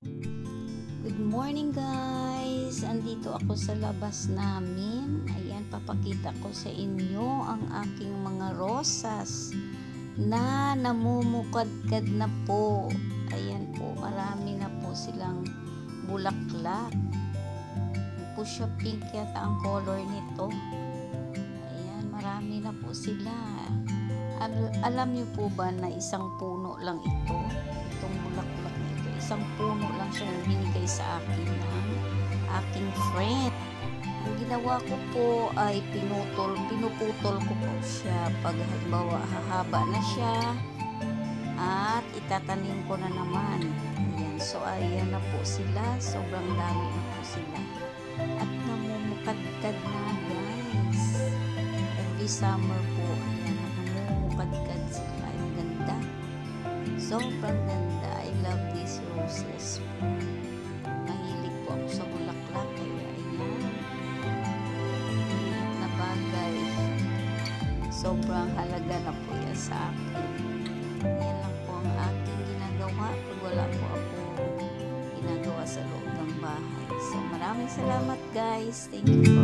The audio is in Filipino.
Good morning guys! Andito ako sa labas namin. Ayan, papakita ko sa inyo ang aking mga rosas na namumukadkad na po. Ayan po, marami na po silang bulaklak. Pusha pink yata ang color nito. Ayan, marami na po sila. Al- alam niyo po ba na isang puno lang ito? Itong bulaklak na ito. Isang puno lang siya na binigay sa akin ng aking friend. Ang ginawa ko po ay pinutol, pinuputol ko po siya pag halimbawa hahaba na siya at itatanim ko na naman. Ayan, so ayan na po sila. Sobrang dami na po sila. At namumukadkad na guys. Every summer po, ayan, namumukadkad sila. Ang ganda. Sobrang ganda. Sobrang halaga na po yan sa akin. Yan lang po ang aking ginagawa. Pag wala po ako ginagawa sa loob ng bahay. So maraming salamat guys. Thank you.